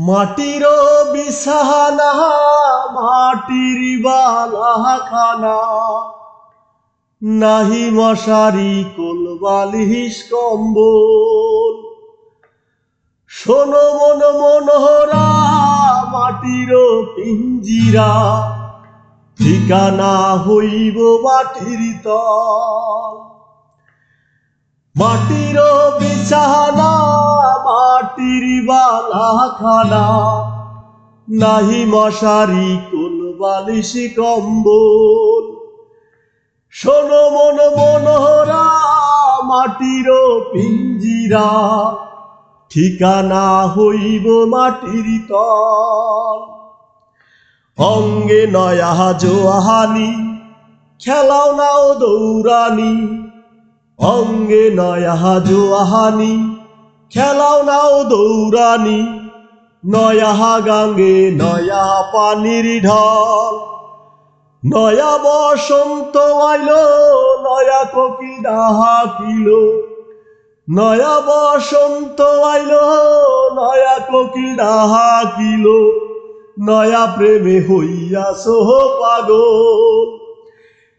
মাটির বিছানা, মাটির বালাখানা। নাহি মশারি কোল কম্বল। শোনো মন মনোহরা, মাটির পিঞ্জিরা। ঠিকানা হইব মাটির তল। মাটির বিছানা বালাখানা নাহি মশারি, কোন বালিশ কম্বল। শোনো মন মনোহরা, মাটির পিঞ্জিরা। ঠিকানা হইব মাটির তল। অঙ্গে নয়া জোহানি খেলাও নাও দৌড়ানি। অঙ্গে নয়া জোহানি খেলাও নাও দৌড়ানি, নয়া গাঙ্গে নয়া পানির ঢল। নয়া বসন্ত আইল, নয়া কোকিল ডাহাকিল নয়া বসন্ত আইল, নয়া কোকিল ডাহাকিল নয়া প্রেমে হইয়া সোহ পাগল।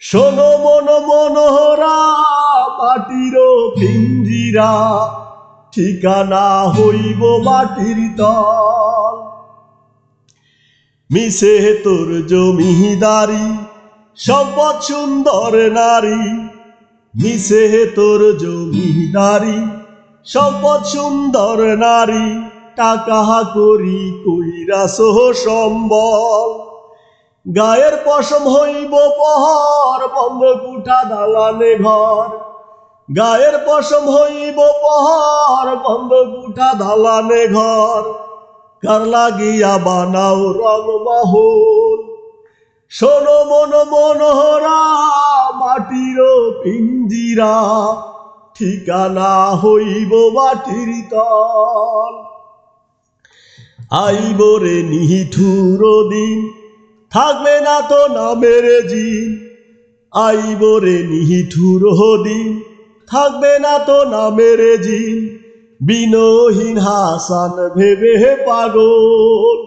শোনো মন মনোহরা মাটির পিঞ্জিরা ঠিকানা হইব মাটির তল মিশে তোর জমিদারি, সম্পদ সুন্দর নারী। মিশে তোর জমিদারি, সম্পদ সুন্দর নারী। টাকা করি কইরা সোহ সম্বল। গায়ের পশম হইব পহর বন্ধ কুঠা দালানে ঘর। গায়ের পশম হইব পহর কুঠা দালানে ঘর কার লাগিয়া বানাও রং মহল শোনো মন মনোহরা মাটির পিঞ্জিরা, ঠিকানা হইব মাটির তল। আইব রে নিহিঠুর দিন, থাকবে না তো নামের জিন। আইব রে নিহিঠুর দিন, থাকবে না তো নামের জিন। বিনহীন হাসান, ভেবে পাগল।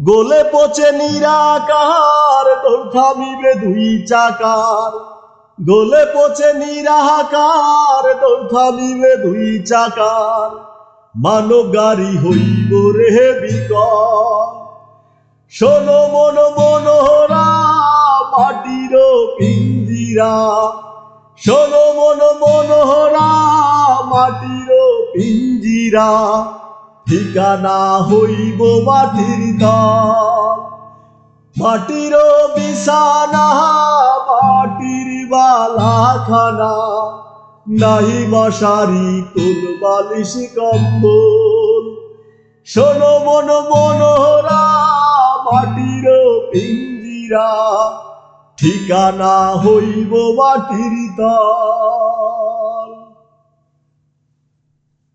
গোলে পচে নিরাকার তোর থামিবে দুই চাকার। গোলে পচে নিরাকার তোর থামিবে দুই চাকার। মানব গাড়ি হইব রে বিকল। শোনো মন মনোহরা মাটির পিঞ্জিরা শোনো মন মনোহরা মাটির পিঞ্জিরা ঠিকানা হইব মাটির দল মাটির বিছানা, মাটির বালাখানা নাহি মশারি কোন বালিশ, কম্বল। শোনো মন মনোহরা, মাটির পিঞ্জিরা ঠিকানা হইব মাটির তল